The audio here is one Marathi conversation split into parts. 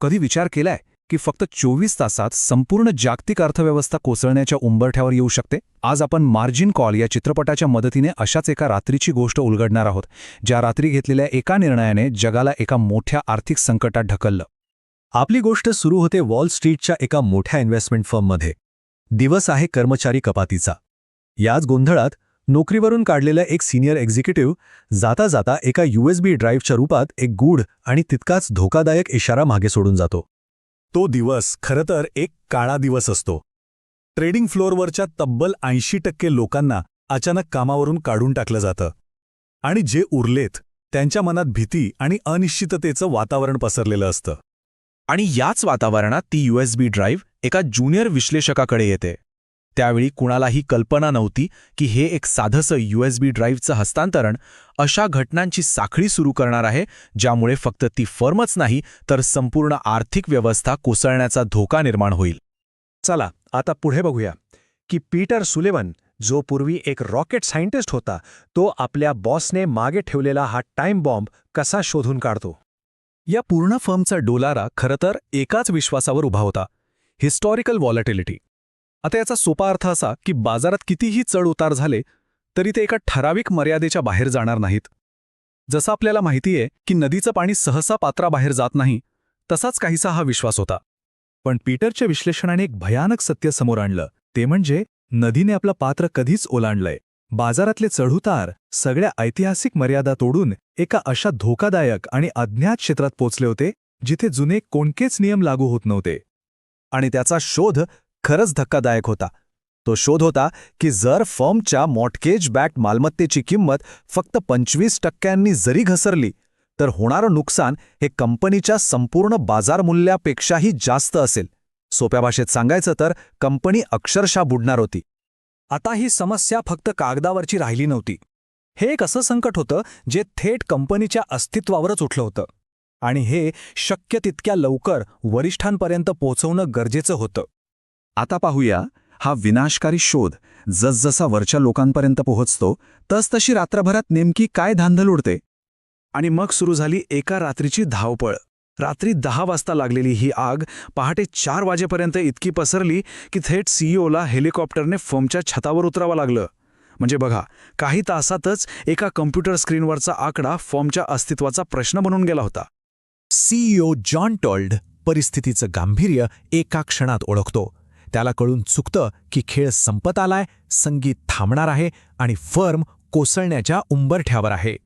कधी विचार केलाय की फक्त चोवीस तासात संपूर्ण जागतिक अर्थव्यवस्था कोसळण्याच्या उंबरठ्यावर येऊ शकते? आज आपण मार्जिन कॉल या चित्रपटाच्या मदतीने अशाच एका रात्रीची गोष्ट उलगडणार आहोत ज्या रात्री घेतलेल्या एका निर्णयाने जगाला एका मोठ्या आर्थिक संकटात ढकललं. आपली गोष्ट सुरू होते वॉल स्ट्रीटच्या एका मोठ्या इन्व्हेस्टमेंट फर्ममध्ये. दिवस आहे कर्मचारी कपातीचा. याच गोंधळात नोकरीवरून काढलेला एक सिनियर एक्झिक्युटिव्ह जाता जाता एका यूएसबी ड्राईव्हच्या रूपात एक गूढ आणि तितकाच धोकादायक इशारा मागे सोडून जातो. तो दिवस खरंतर एक काळा दिवस असतो. ट्रेडिंग फ्लोअरवरच्या तब्बल ऐंशी टक्के लोकांना अचानक कामावरून काढून टाकलं जातं. आणि जे उरलेत त्यांच्या मनात भीती आणि अनिश्चिततेचं वातावरण पसरलेलं असतं. आणि याच वातावरणात ती यूएसबी ड्राईव्ह एका ज्युनियर विश्लेषकाकडे येते. त्यावेळी कुणालाही कल्पना नव्हती की हे एक साधंसं यूएसबी ड्राईव्हचं हस्तांतरण अशा घटनांची साखळी सुरू करणार आहे ज्यामुळे फक्त ती फर्मच नाही तर संपूर्ण आर्थिक व्यवस्था कोसळण्याचा धोका निर्माण होईल. चला आता पुढे बघूया. की पीटर सुलेवन जो पूर्वी एक रॉकेट सायंटिस्ट होता तो आपल्या बॉसने मागे ठेवलेला हा टाइम बॉम्ब कसा शोधून काढतो? या पूर्ण फर्मचा डोलारा खरंतर एकाच विश्वासावर उभा होता. Historical volatility. आता याचा सोपा अर्थ असा की बाजारात कितीही चढ उतार झाले तरी ते एका ठराविक मर्यादेच्या बाहेर जाणार नाहीत. जसं आपल्याला माहितीये की नदीचं पाणी सहसा पात्राबाहेर जात नाही तसाच काहीसा हा विश्वास होता. पण पीटरच्या विश्लेषणाने एक भयानक सत्य समोर आणलं. ते म्हणजे नदीने आपलं पात्र कधीच ओलांडलंय. बाजारातले चढउतार सगळ्या ऐतिहासिक मर्यादा तोडून एका अशा धोकादायक आणि अज्ञात क्षेत्रात पोचले होते जिथे जुने कोणकेच नियम लागू होत नव्हते. आणि त्याचा शोध खरंच धक्कादायक होता. तो शोध होता की जर फर्मच्या मॉटकेज बॅक्ड मालमत्तेची किंमत फक्त पंचवीस टक्क्यांनी जरी घसरली तर होणारं नुकसान हे कंपनीच्या संपूर्ण बाजारमूल्यापेक्षाही जास्त असेल. सोप्या भाषेत सांगायचं तर कंपनी अक्षरशः बुडणार होती. आता ही समस्या फक्त कागदावरची राहिली नव्हती. हे एक असं संकट होतं जे थेट कंपनीच्या अस्तित्वावरच उठलं होतं. आणि हे शक्य तितक्या लवकर वरिष्ठांपर्यंत पोहोचवणं गरजेचं होतं. आता पाहूया हा विनाशकारी शोध जसजसा वरच्या लोकांपर्यंत पोहोचतो तसतशी रात्रभरात नेमकी काय धांदल उडते? आणि मग सुरू झाली एका रात्रीची धावपळ. रात्री दहा वाजता लागलेली ही आग पहाटे चार वाजेपर्यंत इतकी पसरली की थेट सीईओला हेलिकॉप्टरने फर्मच्या छतावर उतरावं लागलं. म्हणजे बघा काही तासातच एका कम्प्युटर स्क्रीनवरचा आकडा फॉर्मच्या अस्तित्वाचा प्रश्न बनून गेला होता. सीईओ जॉन टॉल्ड परिस्थितीचं गांभीर्य एका क्षणात ओळखतो. त्याला कळून चुकतं की खेळ संपत आलाय संगीत थांबणार आहे आणि फर्म कोसळण्याच्या उंबरठ्यावर आहे.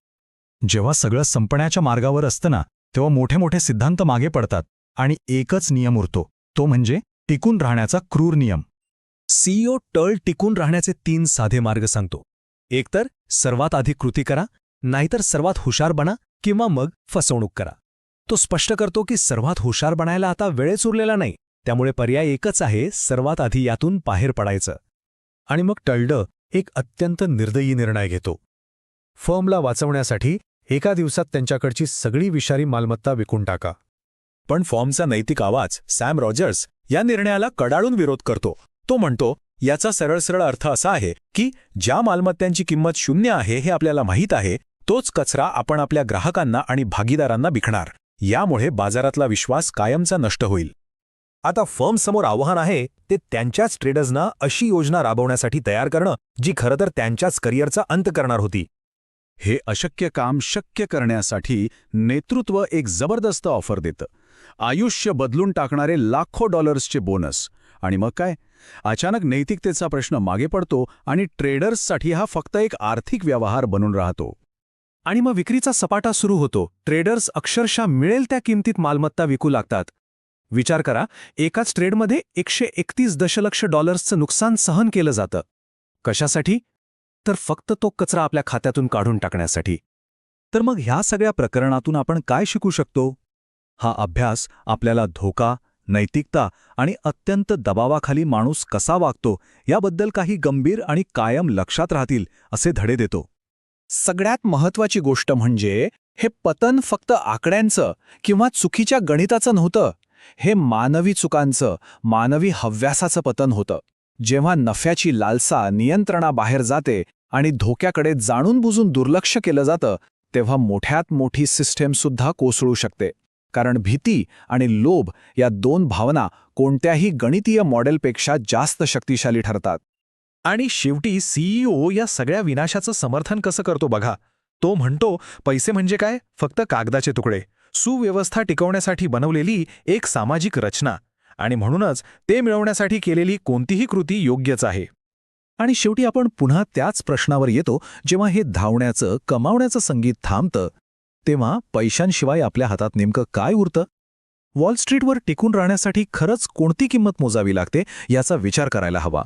जेव्हा सगळं संपण्याच्या मार्गावर असतं ना तेव्हा मोठे मोठे सिद्धांत मागे पडतात आणि एकच नियम उरतो तो म्हणजे टिकून राहण्याचा क्रूर नियम. सीईओ टळ टिकून राहण्याचे तीन साधे मार्ग सांगतो. एकतर सर्वात आधी कृती करा नाहीतर सर्वात हुशार बना किंवा मग फसवणूक करा. तो स्पष्ट करतो की सर्वात हुशार बनायला आता वेळच उरलेला नाही त्यामुळे पर्याय एकच आहे सर्वात आधी यातून बाहेर पडायचं. आणि मग टळडं एक अत्यंत निर्दयी निर्णय घेतो. फर्मला वाचवण्यासाठी एका दिवसात त्यांच्याकडची सगळी विषारी मालमत्ता विकून टाका. पण फॉर्मचा नैतिक आवाज सॅम रॉजर्स या निर्णयाला कडाळून विरोध करतो. तो म्हणतो याचा सरळ सरळ अर्थ असा आहे की ज्या मालमत्त्यांची किंमत शून्य आहे हे आपल्याला माहीत आहे तोच कचरा आपण आपल्या ग्राहकांना आणि भागीदारांना विकणार. यामुळे बाजारातला विश्वास कायमचा नष्ट होईल. आता फर्मसमोर आव्हान आहे ते त्यांच्याच ट्रेडर्सना अशी योजना राबवण्यासाठी तयार करणं जी खरंतर त्यांच्याच करिअरचा अंत करणार होती. हे अशक्य काम शक्य करण्यासाठी नेतृत्व एक जबरदस्त ऑफर देतं. आयुष्य बदलून टाकणारे लाखो डॉलर्सचे बोनस. आणि मग काय? अचानक नैतिकतेचा प्रश्न मागे पडतो आणि ट्रेडर्ससाठी हा फक्त एक आर्थिक व्यवहार बनून राहतो. आणि मग विक्रीचा सपाटा सुरू होतो. ट्रेडर्स अक्षरशः मिळेल त्या किमतीत मालमत्ता विकू लागतात. विचार करा एकाच ट्रेडमध्ये एकशे एकतीस दशलक्ष डॉलर्सचं नुकसान सहन केलं जातं. कशासाठी? तर फक्त तो कचरा आपल्या खात्यातून काढून टाकण्यासाठी. तर मग ह्या सगळ्या प्रकरणातून आपण काय शिकू शकतो? हा अभ्यास आपल्याला धोका नैतिकता आणि अत्यंत दबावाखाली माणूस कसा वागतो याबद्दल काही गंभीर आणि कायम लक्षात राहतील असे धडे देतो. सगळ्यात महत्वाची गोष्ट म्हणजे हे पतन फक्त आकड्यांचं किंवा चुकीच्या गणिताचं नव्हतं. हे मानवी चुकांचं मानवी हव्यासाचं पतन होतं. जेव्हा नफ्याची लालसा नियंत्रणाबाहेर जाते आणि धोक्याकडे जाणून बुजून दुर्लक्ष केलं जातं तेव्हा मोठ्यात मोठी सिस्टेमसुद्धा कोसळू शकते. कारण भीती आणि लोभ या दोन भावना कोणत्याही गणितीय मॉडेलपेक्षा जास्त शक्तिशाली ठरतात. आणि शेवटी सीईओ या सगळ्या विनाशाचं समर्थन कसं करतो बघा? तो म्हणतो पैसे म्हणजे काय? फक्त कागदाचे तुकडे. सुव्यवस्था टिकवण्यासाठी बनवलेली एक सामाजिक रचना आणि म्हणूनच ते मिळवण्यासाठी केलेली कोणतीही कृती योग्यच आहे. आणि शेवटी आपण पुन्हा त्याच प्रश्नावर येतो जेव्हा हे धावण्याचं कमावण्याचं संगीत थांबतं तेव्हा पैशांशिवाय आपल्या हातात नेमकं काय उरतं? वॉल स्ट्रीटवर टिकून राहण्यासाठी खरंच कोणती किंमत मोजावी लागते याचा विचार करायला हवा.